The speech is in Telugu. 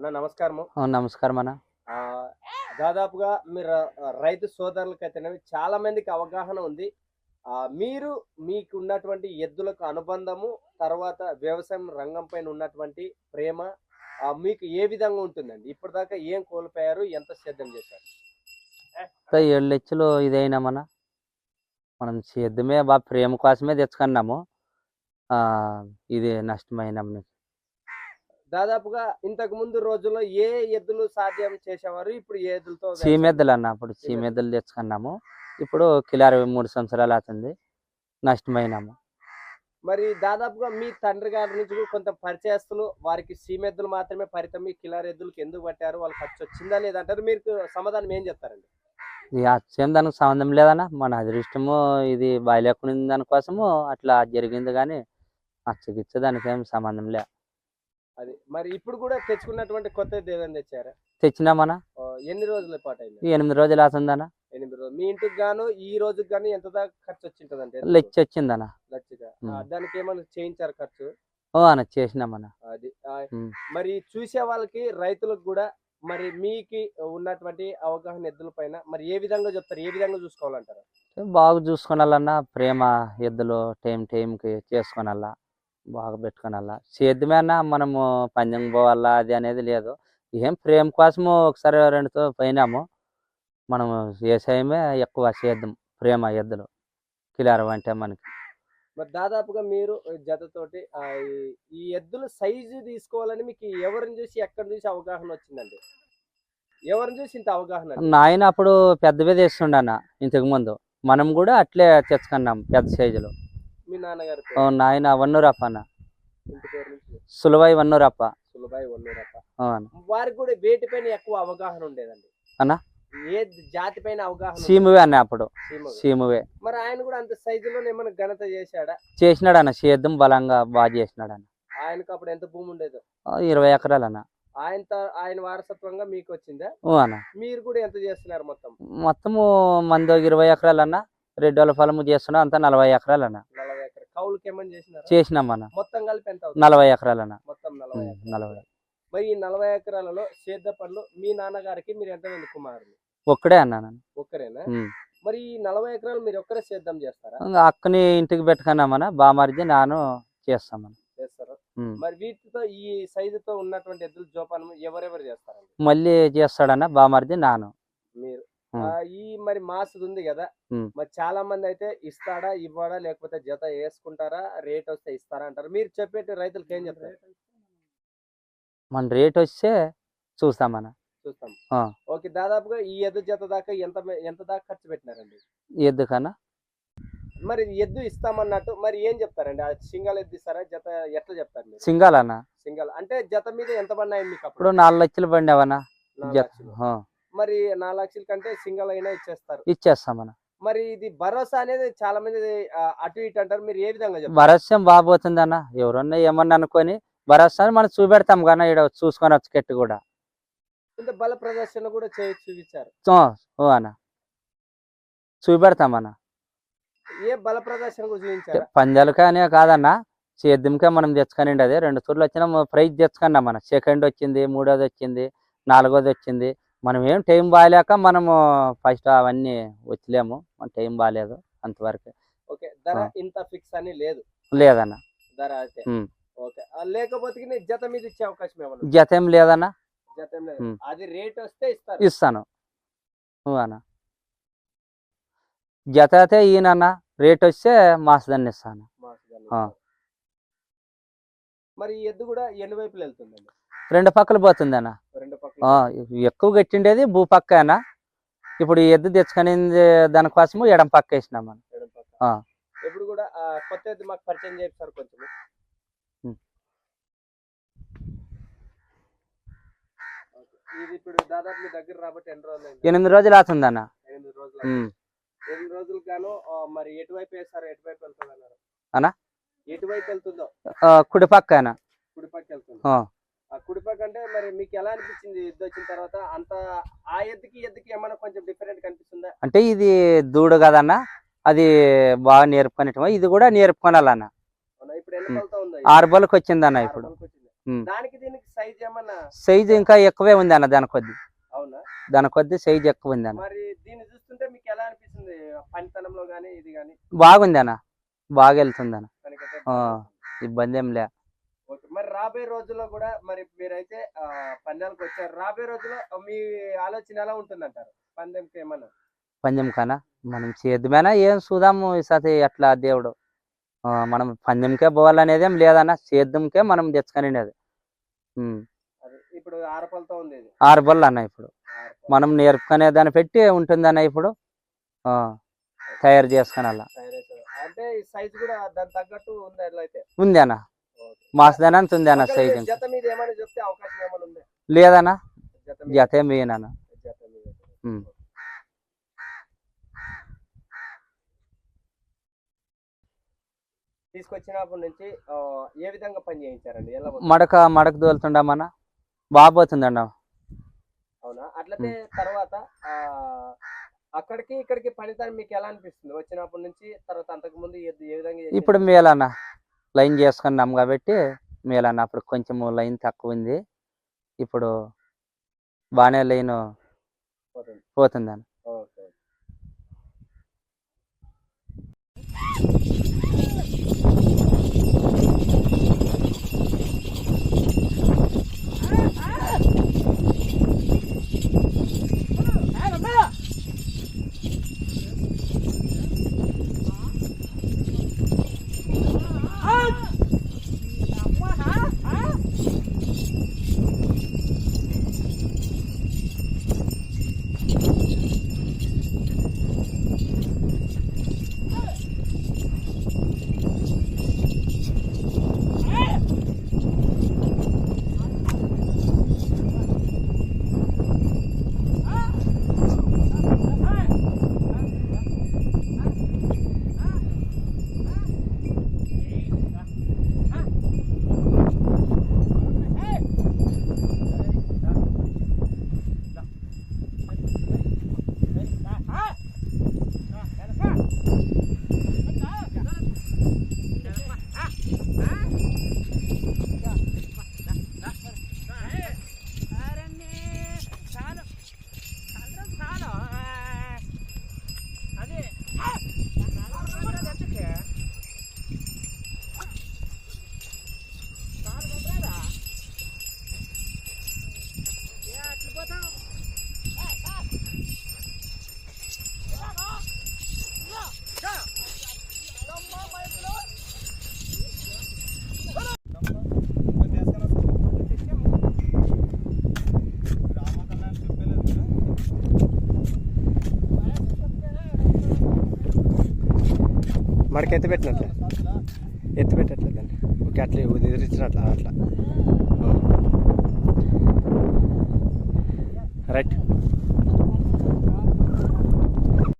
అన్న నమస్కారము. నమస్కారం అన్న. దాదాపుగా మీరు రైతు సోదరులకైతేనేమి చాలా మందికి అవగాహన ఉంది. ఆ, మీరు మీకు ఉన్నటువంటి ఎద్దులకు అనుబంధము తర్వాత వ్యవసాయం రంగం పైన ఉన్నటువంటి ప్రేమ మీకు ఏ విధంగా ఉంటుందండి? ఇప్పటిదాకా ఏం కోల్పోయారు? ఎంత సిద్ధం చేశారు? ఏడు లక్షలు ఇదైనా మన మనం సేద్యమే బాగా ప్రేమ కోసమే తెచ్చుకున్నాము. ఆ, ఇది నష్టమైనాం. దాదాపుగా ఇంతకు ముందు రోజుల్లో ఏ ఎద్దులు సాధ్యం చేసేవారు? ఇప్పుడు ఏ ఎద్దులతో చీమెద్దలు అన్న అప్పుడు చీమెద్దలు తెచ్చుకున్నాము. ఇప్పుడు కిలో అరవై మూడు సంవత్సరాలు అవుతుంది. నష్టమైనాము మరి దాదాపుగా మీ తండ్రి గారి నుంచి కొంత పరిచయస్తులు వారికి సీమెద్దులు మాత్రమే పరితం. మీ కిలార్ ఎద్దులకు ఎందుకు పట్టారు? వాళ్ళు ఖర్చు వచ్చిందా లేదంటారు మీరు సమాధానం ఏం చెప్తారండి? అచ్చం దానికి సంబంధం లేదన్న మన అదృష్టము ఇది బాయలేకుని దానికోసము అట్లా జరిగింది కానీ అచ్చగిచ్చే దానికి సంబంధం లే. అది. మరి ఇప్పుడు కూడా తెచ్చుకున్నటువంటి కొత్త ఏదైనా తెచ్చారా? తెచ్చినామన్న ఎన్ని రోజుల పాటు అయింది? ఎనిమిది రోజులు అవుతుందన్న ఎనిమిది రోజులు. మీ ఇంటికి గాను ఈ రోజుకి గాను ఎంత దాకా ఖర్చు వచ్చింటదంటే లెచ్చి వచ్చిందన్న లచ్చిగా దానికి ఏమైనా చేయించారు ఖర్చు? ఓ అన్న చేసినామన్న. అది. మరి చూసే వాళ్ళకి రైతులకు కూడా మరి మీకు ఉన్నటువంటి అవగాహన ఎద్దుల పైన మరి ఏ విధంగా చెప్తారు? ఏ విధంగా చూసుకోవాలంటారు? బాగా చూసుకోనాలన్నా ప్రేమ ఎద్దులు టైం టైంకి చేసుకోనాలా. బాగా పెట్టుకోనాలా? సేద్యమే అన్న మనము పందెం పోవాలా? అది అనేది లేదు. ఏం ప్రేమ కోసము ఒకసారి రెండుతో పోయినాము. మనము వ్యవసాయమే ఎక్కువ సేద్యం ప్రేమ ఎద్దులు. కిలారం అంటే మనకి. మరి దాదాపుగా మీరు జతతోటి ఈ- ఎద్దుల సైజు తీసుకోవాలని మీకు ఎవరిని చూసి ఎక్కడ చూసి అవగాహన వచ్చిందండి? ఎవరిని చూసి ఇంత అవగాహన? నాయన అప్పుడు పెద్దవే తెస్తుండన్న ఇంతకు ముందు. మనం కూడా అట్లే తెచ్చుకున్నాం పెద్ద సైజులో. మీ నాన్నగారి ఓ నాయన వన్నూరప్ప అన్న. ఇంటి పేరు నుంచి? సులభై వన్నూరప్ప. సులభాయ్ వన్నూరప్ప. వారికి కూడా వేటి పైన ఎక్కువ అవగాహన ఉండేదండి. అన్నా? ఏ జాతి పైన అవగాహన? సీమువే అన్న అప్పుడు. సీమవి. మరి ఆయన కూడా అంత సైజులో ఏమైనా ఘనత చేశాడా? చేసినాడు అన్న సేద్యం బలంగా బాగా చేసినాడు అన్న. ఆయనకు అప్పుడు ఎంత భూమి ఉండేదో? ఇరవై ఎకరాలు అన్న. ఆయన ఆయన వారసత్వంగా మీకు వచ్చిందా? ఓ అన్న. మీరు కూడా ఎంత చేస్తున్నారు మొత్తం? మొత్తము మంది ఇరవై ఎకరాలు అన్న రెడ్డోళ్ళ ఫలము చేస్తున్నాం అంతా నలభై ఎకరాలు అన్న. నలభై ఎకర కౌలుకి ఏమని చేసినారు? చేసినాం అన్న. మొత్తం కలిపి ఎంత అవుతుంది? నలభై ఎకరాలు అన్న మొత్తం నలభై ఉమ్, ఎకరాలు. నలభై. మరి ఈ నలభై ఎకరాలలో సేద్ద పనులు మీ నాన్నగారికి మీరు ఎంతమంది కుమారులు? ఒక్కడే అన్న నేను. ఒక్కరేనా? ఉమ్. మరి ఈ నలభై ఎకరాలు మీరు ఒక్కరే సేద్యం చేస్తారా? ఇంకా అక్కని ఇంటికి పెట్టుకున్నామన్న బామారిది నాను చేస్తామన్న చేస్తారు? ఉమ్. మరి వీటితో ఈ సైజుతో ఉన్నటువంటి ఎద్దుల జోపానం ఎవరెవరు చేస్తారండి? మళ్ళీ చేస్తాడన్న బామారిది నాను. మీరు. ఈ మరి మాసది ఉంది కదా. మరి చాలా మంది అయితే ఇస్తాడా ఇవ్వడా లేకపోతే జత వేసుకుంటారా రేట్ వస్తే ఇస్తారా అంటారు. మీరు చెప్పేటి రైతులకు ఏం చెప్తారు? మన రేట్ వస్తే చూస్తామన్న చూస్తాం. ఆ. ఓకే దాదాపుగా ఈ ఎద్దు జత దాకా ఎంత ఎంత దాకా ఖర్చు పెట్టినారండి? ఎందుకన్నా మరి ఎద్దు ఇస్తామన్నట్టు మరి ఏం చెప్తారండి? ఆ సింగల్ ఎద్దు ఇస్తారా? జత ఎట్లా చెప్తారు మీరు? సింగల్ అన్న. సింగల్. అంటే జత మీద ఎంత పడినాయి మీకు అప్పుడు? ఇప్పుడు నాలుగు లక్షలు లక్షలు. మరి నాలుగు లక్షల కంటే సింగల్ అయినా ఇచ్చేస్తారు. ఇచ్చేస్తామన్న మరి ఇది భరోసా అనేది చాలా మంది అటు ఇటు అంటారు. మీరు ఏ విధంగా భరస్యం బాబోతుంది అన్న. ఎవరన్నా ఏమన్నా అనుకొని భరస్యాన్ని మనం చూపెడతాం కానీ ఇక్కడ చూసుకొని వచ్చి కెట్టు కూడా. ఇంత బల ప్రదర్శన కూడా చేయి చూపించారు. అన్న. చూపెడతాం అన్న. ఏ బల ప్రదర్శన చూపించారు? అనే కాదన్న. సేద్యంకే మనం తెచ్చుకొని అదే రెండు తూర్లు వచ్చినా ప్రైజ్ తెచ్చుకున్నాం మన సెకండ్ వచ్చింది మూడోది వచ్చింది నాలుగోది వచ్చింది. మనం ఏం టైం బాగాలేక మనము ఫస్ట్ అవన్నీ వచ్చలేము మన టైం బాగాలేదు అంతవరకు. ఓకే ధర. ఇంత ఫిక్స్ అని లేదు. లేదన్న. ధర అయితే. ఓకే లేకపోతే జత మీద ఇచ్చే అవకాశం ఏమన్నా? జత ఏం లేదన్న. జత ఏం లేదు. అది రేట్ వస్తే ఇస్తాను. ఓ అన్న. జత అయితే ఈయనన్న. రేట్ వస్తే మాసదాన్ని ఇస్తాను. మరి ఎద్దు కూడా ఎన్ని వైపులు వెళ్తుందండి? రెండు పక్కలు పోతుంది అన్న ఎక్కువ కట్టిండేది భూ పక్క అన్న. ఇప్పుడు ఎద్దు తెచ్చుకునేది దానికోసము ఎడం పక్క వేసినాం మనం. ఎప్పుడు కూడా ఆ, కొత్త ఎద్దు మాకు పరిచయం చేస్తారు కొంచెం. ఇది ఇప్పుడు దాదాపు మీ దగ్గర రాబట్టి ఎన్ని రోజులు ఎనిమిది రోజులు అవుతుంది. అన్న ఎనిమిది రోజులు. ఎనిమిది గాను మరి ఎటువైపు వేస్తారు ఎటువైపు వెళ్తుంది అన్నారు అన్నా? ఎటువైపు వెళ్తుందో? ఆ, కుడి పక్క అన్న. కుడిపక్క వెళ్తుంది? కుడిపక్క అంటే మరి మీకు ఎలా అనిపించింది ఎద్దు వచ్చిన తర్వాత? అంత ఆ ఎద్దుకి ఎద్దుకి ఏమైనా కొంచెం డిఫరెంట్ కనిపిస్తుందా? అంటే ఇది దూడు కదన్న అది బాగా నేర్పుకునేటం ఇది కూడా నేర్పుకోనాలన్న? ఇప్పుడు ఎన్ని. పళ్ళతో ఉందో ఆరు వచ్చిందన్న ఇప్పుడు. దానికి దీనికి సైజ్ ఏమన్నా? సైజు ఇంకా ఎక్కువే ఉంది అన్న దాని కొద్ది అవునా? దాని కొద్ది సైజు ఎక్కువ ఉంది అన్న మరి దీన్ని చూస్తుంటే మీకు ఎలా అనిపిస్తుంది? పనితనంలో గానీ ఇది గానీ? బాగుంది అన్న బాగా వెళ్తుంది. అన్న. ఇబ్బంది ఏం లే. రాబోయే రోజుల్లో కూడా మరి మీరైతే పందాలకు వచ్చారు. రాబోయే రోజుల్లో మీ ఆలోచన ఎలా ఉంటుంది అంటారు పందెంకి ఏమన్నా? పందెం కానా మనం చేద్దామైనా? ఏం చూద్దాము ఈసారి ఎట్లా దేవుడు. మనం పందెంకే పోవాలనేది ఏం లేదన్న సేద్యంకే మనం తెచ్చుకునేది. ఇప్పుడు ఆరపలతో ఉంది ఇది. ఆరు బళ్ళు అన్న ఇప్పుడు. మనం నేర్పుకునే దాన్ని పెట్టి ఉంటుందన్న ఇప్పుడు. ఆ, తయారు చేసుకుని అలా. అంటే సైజ్ కూడా దానికి తగ్గట్టు ఉంది అన్న. మాసదానంత ఉంది అన్న సైజు లేదన్న? జత ఉమ్. తీసుకొచ్చినప్పటి నుంచి ఏ విధంగా పని చేయించారండి? మడక మడక దోలుతుండమన్న బాగా పోతుందన్న. అవునా? అట్లయితే తర్వాత ఆ అక్కడికి ఇక్కడికి పనితనం మీకు ఎలా అనిపిస్తుంది? వచ్చినప్పటి నుంచి తర్వాత అంతకు ముందు ఏ విధంగా? ఇప్పుడు మేలన్న లైన్ చేసుకున్నాం కాబట్టి మేలన్న అప్పుడు కొంచెం లైన్ తక్కువ ఉంది ఇప్పుడు బాగానే లైన్ పోతుంది. మడక ఎత్తి పెట్టినట్లే. ఎత్తి పెట్టట్లేదండి ఓకే అట్లా ఎదిరించినట్ల అట్లా రైట్.